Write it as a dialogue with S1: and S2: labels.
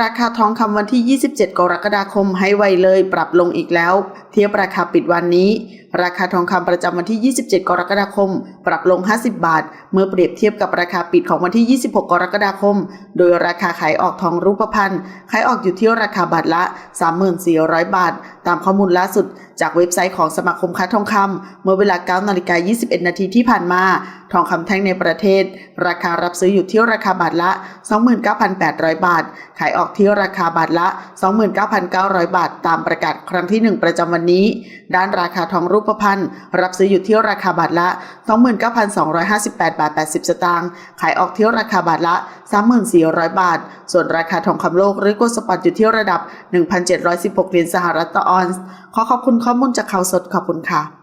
S1: ราคาทองคำวันที่ 27 กรกฎาคมให้ไวเลยปรับลงอีกแล้ว เทียบราคาปิดวันนี้ ราคาทองคำประจำวันที่ 27 กรกฎาคม ปรับลง 50 บาท เมื่อเปรียบเทียบกับราคาปิดของวันที่ 26 กรกฎาคม โดยราคาขายออกทองรูปพรรณขายออกอยู่ที่ราคาบาทละ 34,000 บาท ตามข้อมูลล่าสุด จากเว็บไซต์ของสมาคมค้าทองคำเมื่อเวลา9นาฬิกา21 นาทีที่ผ่านมา ทองคำแท่งในประเทศ ราคารับซื้ออยู่ที่ราคาบาทละ 29,800 บาท ขายออกที่ราคาบาทละ 29,900 บาท ตามประกาศครั้งที่ 1 ประจำวันนี้ ด้านราคาทองรูปพรรณรับซื้ออยู่ที่ราคาบาทละ 29,258 บาท 80 สตางค์ ขายออกที่ราคาบาทละ 3,400 บาท ส่วนราคาทองคำโลกหรือโกลด์สปอตอยู่ที่ระดับ 1,716เหรียญสหรัฐต่อออนซ์ ขอขอบคุณข้อมูลจากข่าวสดขอบคุณค่ะ